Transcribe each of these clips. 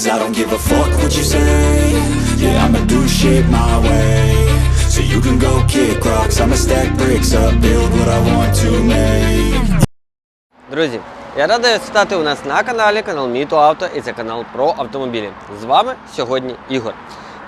Cause I don't give a fuck what you say Yeah, I'ma do shit my way So you can go kick rocks I'ma stack bricks up Build what I want to make Друзі, я радий вас вітати у нас на каналі, канал Міто Авто і це канал про автомобілі. З вами сьогодні Ігор.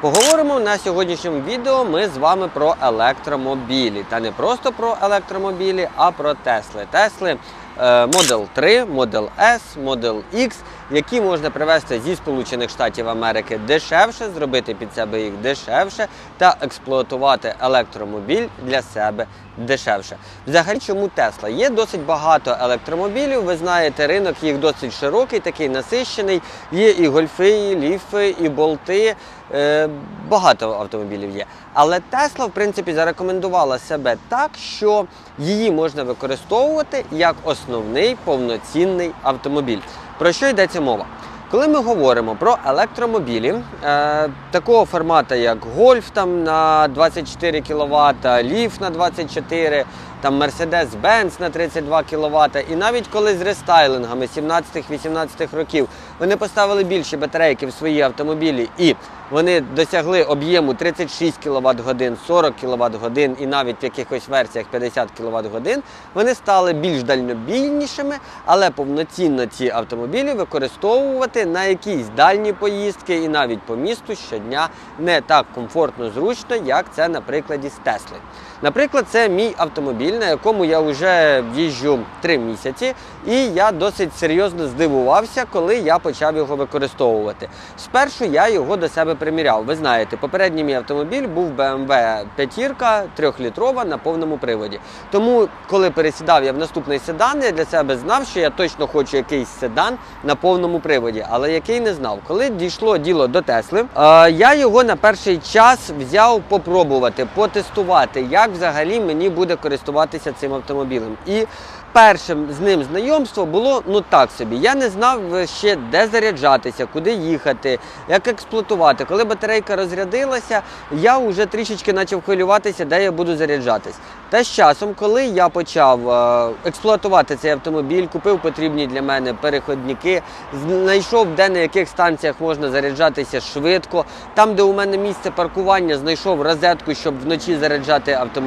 Поговоримо на сьогоднішньому відео ми з вами про електромобілі. Та не просто про електромобілі, а про Тесли. Тесли е, Model 3, Model S, Model X, які можна привезти зі Сполучених Штатів Америки дешевше, зробити під себе їх дешевше та експлуатувати електромобіль для себе дешевше. Взагалі, чому Тесла? Є досить багато електромобілів. Ви знаєте, ринок їх досить широкий, такий насищений. Є і гольфи, і ліфи, і болти. Е, багато автомобілів є. Але Тесла, в принципі, зарекомендувала себе так, що її можна використовувати як основний повноцінний автомобіль. Про що йдеться мова? Коли ми говоримо про електромобілі е, такого формату, як гольф там на 24 кВт, ліф на 24, там Mercedes-Benz на 32 кВт, і навіть коли з рестайлингами 17-18 років вони поставили більше батарейки в свої автомобілі і вони досягли об'єму 36 кВт годин, 40 кВт годин і навіть в якихось версіях 50 кВт годин, вони стали більш дальнобійнішими, але повноцінно ці автомобілі використовувати на якісь дальні поїздки і навіть по місту щодня не так комфортно зручно, як це на прикладі з Тесли. Наприклад, це мій автомобіль, на якому я вже їжджу 3 місяці, і я досить серйозно здивувався, коли я почав його використовувати. Спершу я його до себе приміряв. Ви знаєте, попередній мій автомобіль був BMW 5 трьохлітрова на повному приводі. Тому, коли пересідав я в наступний седан, я для себе знав, що я точно хочу якийсь седан на повному приводі, але який не знав. Коли дійшло діло до Тесли, е, я його на перший час взяв попробувати, потестувати, як взагалі мені буде користуватися цим автомобілем. І першим з ним знайомство було ну так собі. Я не знав ще де заряджатися, куди їхати, як експлуатувати. Коли батарейка розрядилася, я вже трішечки почав хвилюватися, де я буду заряджатись. Та з часом, коли я почав е, експлуатувати цей автомобіль, купив потрібні для мене переходники, знайшов, де на яких станціях можна заряджатися швидко. Там, де у мене місце паркування, знайшов розетку, щоб вночі заряджати автомобіль.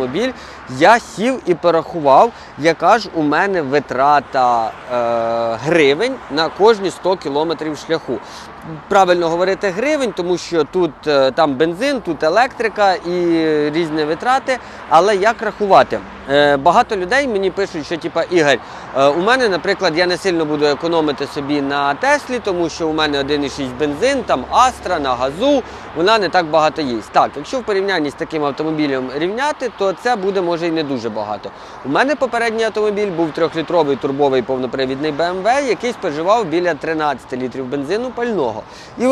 Я сів і порахував, яка ж у мене витрата е, гривень на кожні 100 кілометрів шляху. Правильно говорити гривень, тому що тут е, там бензин, тут електрика і різні витрати. Але як рахувати? Е, Багато людей мені пишуть, що типа Ігор, е, у мене, наприклад, я не сильно буду економити собі на Теслі, тому що у мене 1,6 бензин, там Астра на газу, вона не так багато їсть. Так, якщо в порівнянні з таким автомобілем рівняти, то це буде може і не дуже багато. У мене попередній автомобіль був трьохлітровий турбовий повнопривідний BMW, який споживав біля 13 літрів бензину пального. І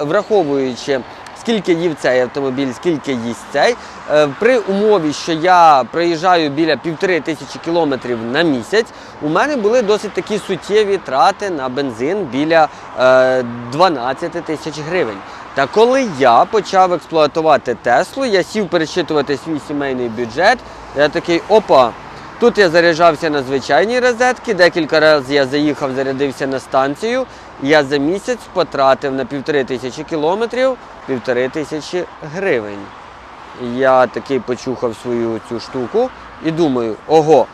враховуючи скільки їв цей автомобіль, скільки їсть цей. Е, При умові, що я проїжджаю біля півтори тисячі кілометрів на місяць, у мене були досить такі суттєві трати на бензин біля е, 12 тисяч гривень. Та коли я почав експлуатувати Теслу, я сів пересчитувати свій сімейний бюджет. Я такий опа. Тут я заряджався на звичайній розетці, декілька разів я заїхав, зарядився на станцію. Я за місяць потратив на півтори тисячі кілометрів півтори тисячі гривень. Я такий почухав свою цю штуку і думаю, ого,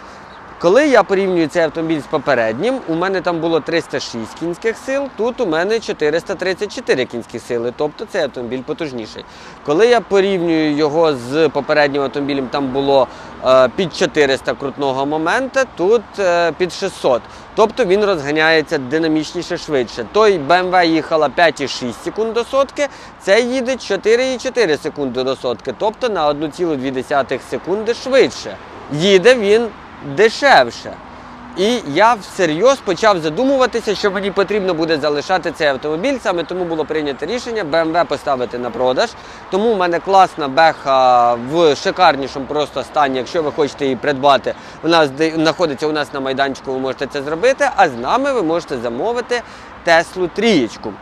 коли я порівнюю цей автомобіль з попереднім, у мене там було 306 кінських сил, тут у мене 434 кінських сили, тобто цей автомобіль потужніший. Коли я порівнюю його з попереднім автомобілем, там було е, під 400 крутного моменту, тут е, під 600. Тобто він розганяється динамічніше швидше. Той BMW їхала 5,6 секунд до сотки, цей їде 4,4 секунди до сотки, тобто на 1,2 секунди швидше. Їде він дешевше. І я всерйоз почав задумуватися, що мені потрібно буде залишати цей автомобіль. Саме тому було прийнято рішення BMW поставити на продаж. Тому в мене класна беха в шикарнішому просто стані. Якщо ви хочете її придбати, вона знаходиться у нас на майданчику, ви можете це зробити. А з нами ви можете замовити Теслу трієчку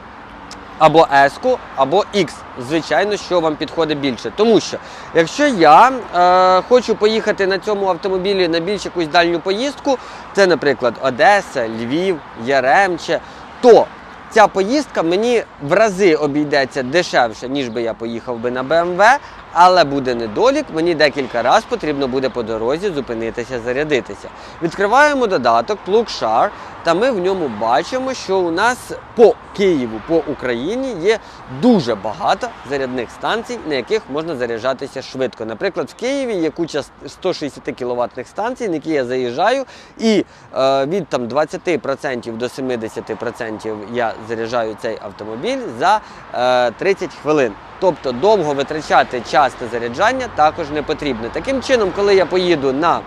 або S, або X. Звичайно, що вам підходить більше. Тому що, якщо я е, хочу поїхати на цьому автомобілі на більш якусь дальню поїздку, це, наприклад, Одеса, Львів, Яремче, то ця поїздка мені в рази обійдеться дешевше, ніж би я поїхав би на BMW, але буде недолік, мені декілька разів потрібно буде по дорозі зупинитися, зарядитися. Відкриваємо додаток Plugshare, та ми в ньому бачимо, що у нас по Києву, по Україні є дуже багато зарядних станцій, на яких можна заряджатися швидко. Наприклад, в Києві є куча 160 кВт станцій, на які я заїжджаю, і е, від там 20% до 70% я заряджаю цей автомобіль за е, 30 хвилин. Тобто довго витрачати час на заряджання також не потрібно. Таким чином, коли я поїду на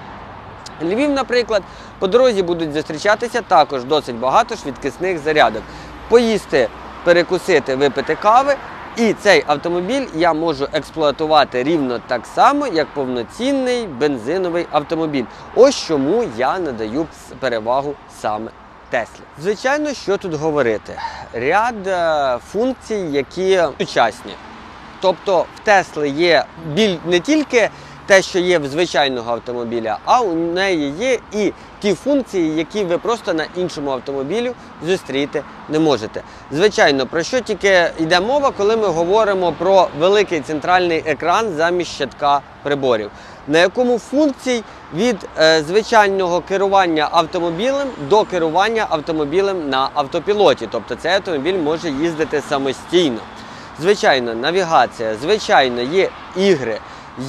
Львів, наприклад, по дорозі будуть зустрічатися також досить багато швидкісних зарядок. Поїсти, перекусити, випити кави. І цей автомобіль я можу експлуатувати рівно так само, як повноцінний бензиновий автомобіль. Ось чому я надаю перевагу саме Теслі. Звичайно, що тут говорити? Ряд е, функцій, які сучасні. Тобто в Тесли є біль не тільки те, що є в звичайного автомобіля, а у неї є і ті функції, які ви просто на іншому автомобілі зустріти не можете. Звичайно, про що тільки йде мова, коли ми говоримо про великий центральний екран замість щитка приборів, на якому функцій від е, звичайного керування автомобілем до керування автомобілем на автопілоті. Тобто цей автомобіль може їздити самостійно. Звичайно, навігація, звичайно, є ігри,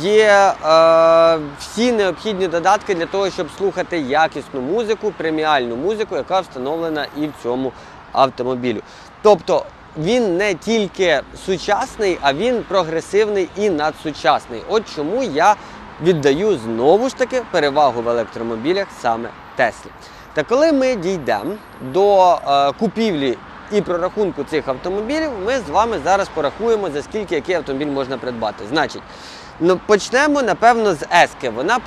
є е, всі необхідні додатки для того, щоб слухати якісну музику, преміальну музику, яка встановлена і в цьому автомобілю. Тобто він не тільки сучасний, а він прогресивний і надсучасний. От чому я віддаю знову ж таки перевагу в електромобілях саме Теслі. Та коли ми дійдемо до е, купівлі і прорахунку цих автомобілів, ми з вами зараз порахуємо, за скільки який автомобіль можна придбати. Значить, ну, почнемо, напевно, з Ески. Вона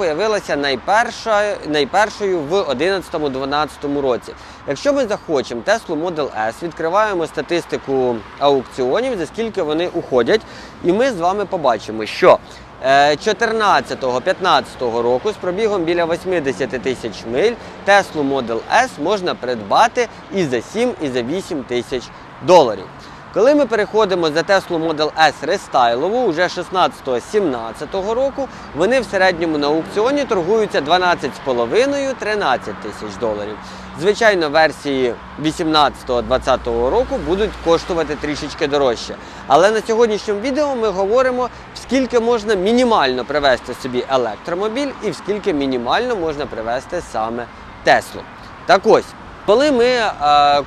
найперша, найпершою в 2011-2012 році. Якщо ми захочемо Tesla Model S, відкриваємо статистику аукціонів, за скільки вони уходять, і ми з вами побачимо, що 14-15 року з пробігом біля 80 тисяч миль Tesla Model S можна придбати і за 7, і за 8 тисяч доларів. Коли ми переходимо за Tesla Model S рестайлову, уже 16-17 року, вони в середньому на аукціоні торгуються 12,5-13 тисяч доларів. Звичайно, версії 18-20 року будуть коштувати трішечки дорожче. Але на сьогоднішньому відео ми говоримо, скільки можна мінімально привезти собі електромобіль і в скільки мінімально можна привезти саме Теслу. Так ось. Коли ми е,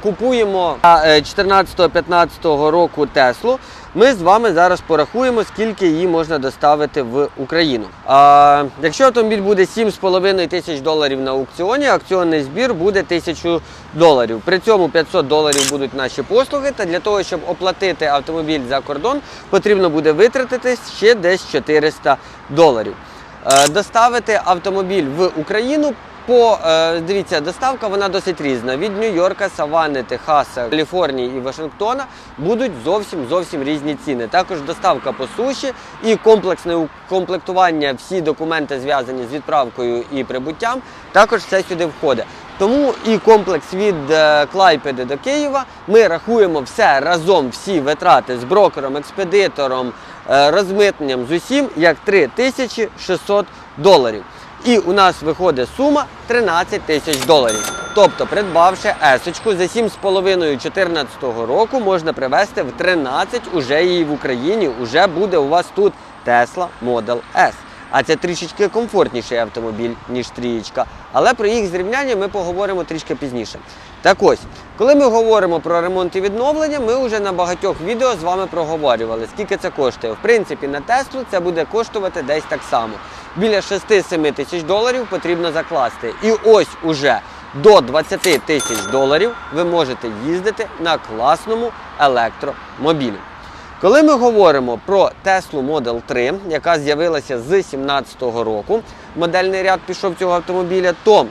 купуємо 14-15 року Теслу, ми з вами зараз порахуємо, скільки її можна доставити в Україну. А, якщо автомобіль буде 7,5 тисяч доларів на аукціоні, аукціонний збір буде 1000 доларів. При цьому 500 доларів будуть наші послуги. Та для того, щоб оплатити автомобіль за кордон, потрібно буде витратити ще десь 400 доларів. Е, доставити автомобіль в Україну. По е, дивіться, доставка вона досить різна. Від Нью-Йорка, Саванни, Техаса, Каліфорнії і Вашингтона будуть зовсім зовсім різні ціни. Також доставка по суші і комплексне укомплектування, всі документи зв'язані з відправкою і прибуттям. Також все сюди входить. Тому і комплекс від е, Клайпеди до Києва ми рахуємо все разом, всі витрати з брокером, експедитором, е, розмитненням з усім як 3600 доларів. І у нас виходить сума 13 тисяч доларів. Тобто, придбавши есочку за 7,5 2014 року, можна привезти в 13 уже її в Україні. Уже буде у вас тут Tesla Model S. А це трішечки комфортніший автомобіль, ніж трієчка. Але про їх зрівняння ми поговоримо трішки пізніше. Так ось, коли ми говоримо про ремонт і відновлення, ми вже на багатьох відео з вами проговорювали, скільки це коштує. В принципі, на Теслу це буде коштувати десь так само. Біля 6-7 тисяч доларів потрібно закласти. І ось уже до 20 тисяч доларів ви можете їздити на класному електромобілі. Коли ми говоримо про Tesla Model 3, яка з'явилася з 2017 року, модельний ряд пішов цього автомобіля, то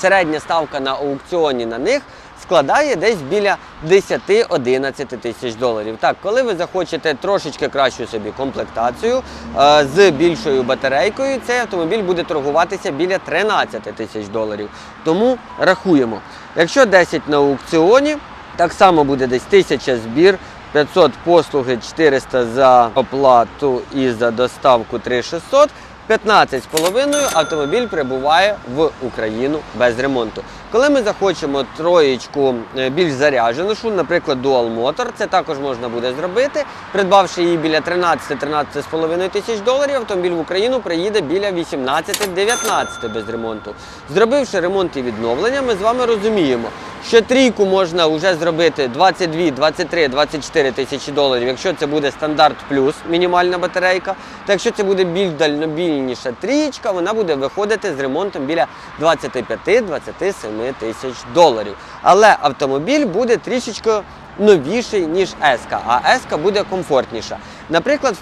середня ставка на аукціоні на них складає десь біля 10-11 тисяч доларів. Так, коли ви захочете трошечки кращу собі комплектацію е, з більшою батарейкою, цей автомобіль буде торгуватися біля 13 тисяч доларів. Тому рахуємо. Якщо 10 на аукціоні, Так само буде десь 1000 збір, 500 послуги, 400 за оплату і за доставку 3600. 15,5 автомобіль прибуває в Україну без ремонту. Коли ми захочемо троєчку е, більш заряджену, наприклад, Dual Motor, це також можна буде зробити. Придбавши її біля 13-13,5 тисяч доларів, автомобіль в Україну приїде біля 18-19 без ремонту. Зробивши ремонт і відновлення, ми з вами розуміємо, що трійку можна вже зробити 22, 23, 24 тисячі доларів, якщо це буде стандарт плюс мінімальна батарейка. Та якщо це буде більш дальнобільніша трієчка, вона буде виходити з ремонтом біля 25-27 тисяч доларів. Але автомобіль буде трішечки новіший, ніж S, а S буде комфортніша. Наприклад,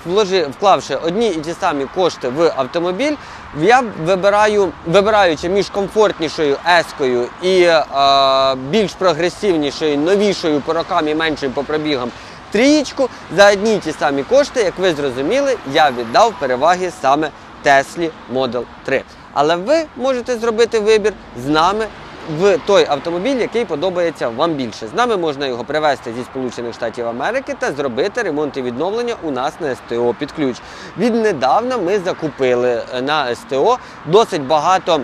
вклавши одні і ті самі кошти в автомобіль, я вибираю, вибираючи між комфортнішою S і е, більш прогресивнішою, новішою по рокам і меншою по пробігам трієчку, за одні й ті самі кошти, як ви зрозуміли, я віддав переваги саме Теслі Model 3. Але ви можете зробити вибір з нами в той автомобіль, який подобається вам більше. З нами можна його привезти зі Сполучених Штатів Америки та зробити ремонт і відновлення у нас на СТО під ключ. Віднедавна ми закупили е, на СТО досить багато.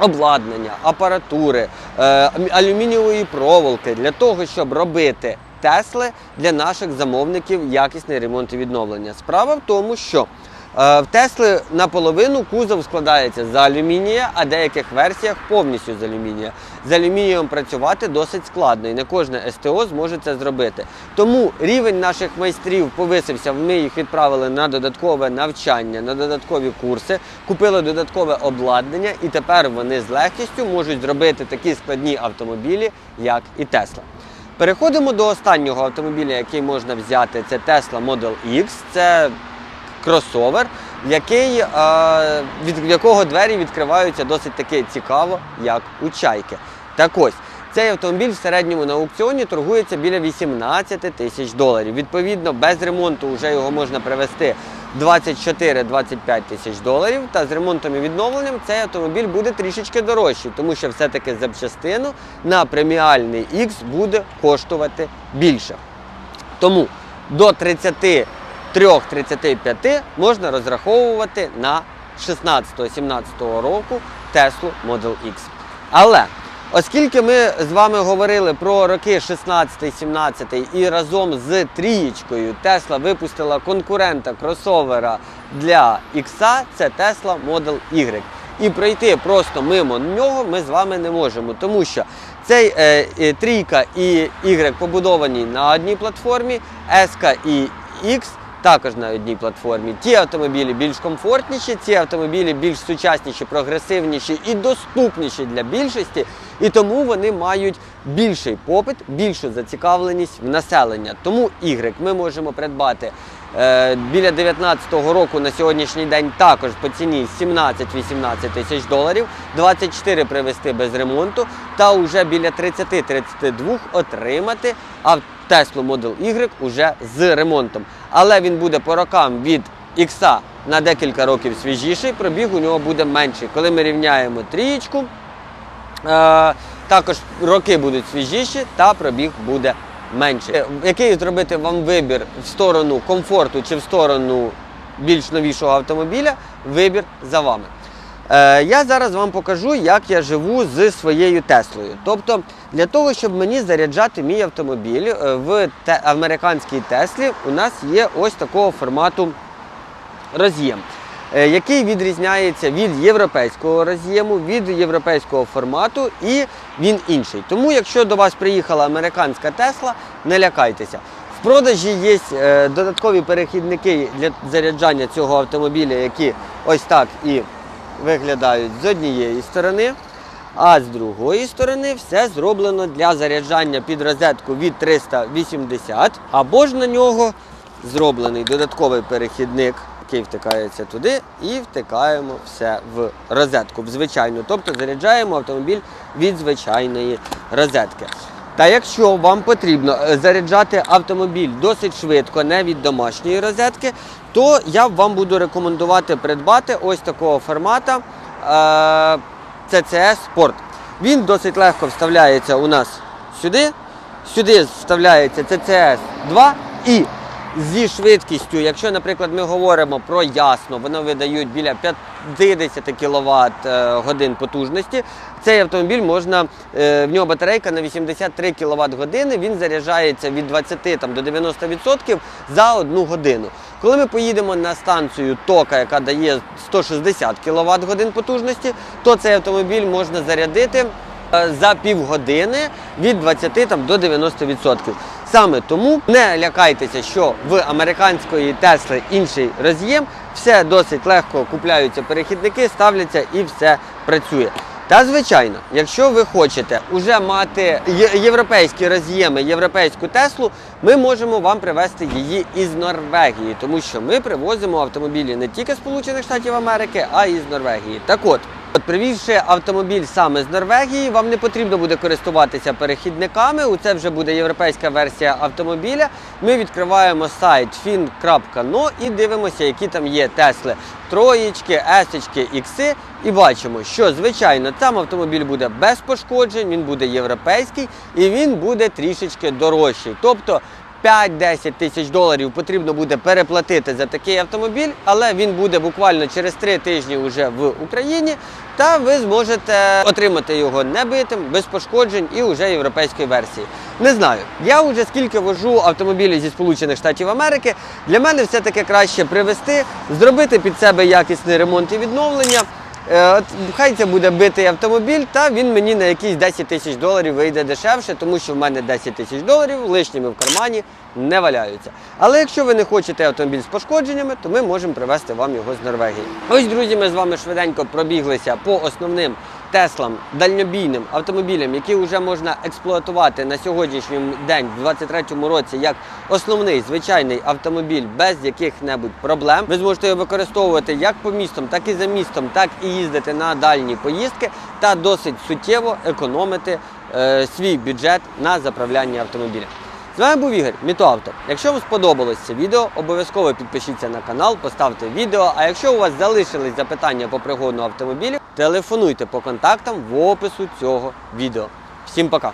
Обладнання, апаратури, е, алюмінієвої проволоки для того, щоб робити Тесли для наших замовників якісний ремонт і відновлення. Справа в тому, що в Тесли наполовину кузов складається з алюмінія, а в деяких версіях повністю з алюмінія. З алюмінієм працювати досить складно, і не кожне СТО зможе це зробити. Тому рівень наших майстрів повисився. Ми їх відправили на додаткове навчання, на додаткові курси, купили додаткове обладнання, і тепер вони з легкістю можуть зробити такі складні автомобілі, як і Тесла. Переходимо до останнього автомобіля, який можна взяти. Це Tesla Model X. Це кросовер, який, е, від якого двері відкриваються досить таки цікаво, як у чайки. Так ось. Цей автомобіль в середньому на аукціоні торгується біля 18 тисяч доларів. Відповідно, без ремонту вже його можна привезти 24-25 тисяч доларів. Та з ремонтом і відновленням цей автомобіль буде трішечки дорожчий, тому що все-таки запчастину на преміальний X буде коштувати більше. Тому до 33-35 можна розраховувати на 16-17 року Tesla Model X. Але Оскільки ми з вами говорили про роки 16-17 і разом з трієчкою Tesla випустила конкурента кросовера для X, це Tesla Model Y. І пройти просто мимо нього ми з вами не можемо, тому що цей е, е, трійка і Y побудовані на одній платформі, S і X також на одній платформі. Ті автомобілі більш комфортніші, ці автомобілі більш сучасніші, прогресивніші і доступніші для більшості, і тому вони мають більший попит, більшу зацікавленість в населення. Тому Y ми можемо придбати е, біля 2019 року на сьогоднішній день також по ціні 17-18 тисяч доларів, 24 привезти без ремонту, та вже біля 30-32 отримати авто. Tesla Model Y уже з ремонтом. Але він буде по рокам від X на декілька років свіжіший, пробіг у нього буде менший. Коли ми рівняємо трієчку, е, також роки будуть свіжіші та пробіг буде менший. Е, Який зробити вам вибір в сторону комфорту чи в сторону більш новішого автомобіля, вибір за вами. Е, Я зараз вам покажу, як я живу з своєю Теслою. Тобто, для того, щоб мені заряджати мій автомобіль е, в американській Теслі, у нас є ось такого формату роз'єм, е, який відрізняється від європейського роз'єму, від європейського формату, і він інший. Тому, якщо до вас приїхала американська Тесла, не лякайтеся. В продажі є додаткові перехідники для заряджання цього автомобіля, які ось так і виглядають з однієї сторони, а з другої сторони все зроблено для заряджання під розетку від 380, або ж на нього зроблений додатковий перехідник, який втикається туди, і втикаємо все в розетку, в звичайну. Тобто заряджаємо автомобіль від звичайної розетки. Та якщо вам потрібно е, заряджати автомобіль досить швидко, не від домашньої розетки, то я вам буду рекомендувати придбати ось такого формата е, CCS Sport. Він досить легко вставляється у нас сюди. Сюди вставляється CCS 2 і зі швидкістю, якщо, наприклад, ми говоримо про ясно, вони видають біля 50 кВт годин потужності. Цей автомобіль можна, е, в нього батарейка на 83 кВт години, він заряджається від 20 там, до 90% за одну годину. Коли ми поїдемо на станцію тока, яка дає 160 кВт годин потужності, то цей автомобіль можна зарядити е, за півгодини від 20 там, до 90%. Саме тому не лякайтеся, що в американської Тесли інший роз'єм, все досить легко купляються перехідники, ставляться і все працює. Та звичайно, якщо ви хочете вже мати європейські роз'єми, європейську Теслу, ми можемо вам привезти її із Норвегії, тому що ми привозимо автомобілі не тільки з Сполучених Штатів Америки, а й з Норвегії. Так от. От, привізши автомобіль саме з Норвегії, вам не потрібно буде користуватися перехідниками. У це вже буде європейська версія автомобіля. Ми відкриваємо сайт fin.no і дивимося, які там є Тесли троєчки, есечки, ікси. І бачимо, що звичайно сам автомобіль буде без пошкоджень, він буде європейський і він буде трішечки дорожчий. Тобто 5-10 тисяч доларів потрібно буде переплатити за такий автомобіль, але він буде буквально через 3 тижні вже в Україні, та ви зможете отримати його небитим, без пошкоджень і вже європейської версії. Не знаю, я вже скільки вожу автомобілів зі Сполучених Штатів Америки. Для мене все-таки краще привезти, зробити під себе якісний ремонт і відновлення. Е, От хай це буде битий автомобіль, та він мені на якісь 10 тисяч доларів вийде дешевше, тому що в мене 10 тисяч доларів лишніми в кармані не валяються. Але якщо ви не хочете автомобіль з пошкодженнями, то ми можемо привезти вам його з Норвегії. Ось, друзі, ми з вами швиденько пробіглися по основним Теслам, дальнобійним автомобілям, які вже можна експлуатувати на сьогоднішній день, в 2023 році, як основний звичайний автомобіль без яких-небудь проблем. Ви зможете його використовувати як по містам, так і за містом, так і їздити на дальні поїздки та досить суттєво економити е, свій бюджет на заправляння автомобіля. З вами був Ігор, Мітоавто. Якщо вам сподобалось це відео, обов'язково підпишіться на канал, поставте відео. А якщо у вас залишились запитання по пригону автомобілю, телефонуйте по контактам в опису цього відео. Всім пока!